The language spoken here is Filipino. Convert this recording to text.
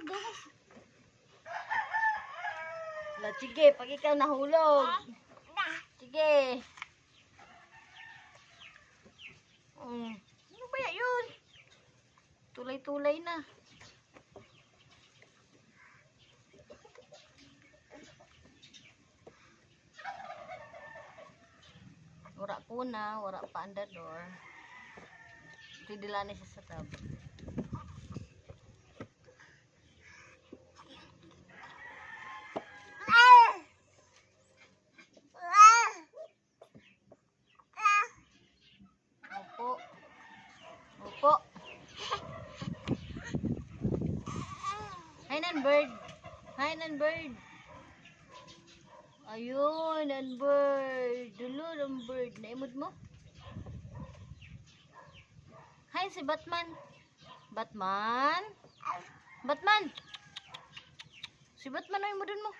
maggawas. La, sige, pag ikaw nahulog. Sige. Mm. Ano ba yun? Tulay-tulay na. Wala po na, wala pa under door. Tidila ni siya sa tab. Hi, nan bird. Hi, nan bird. Ayun, nan bird. Dulo, nan bird. Naimod mo? Hi, si Batman. Batman? Batman? Si Batman, ay mo dun mo.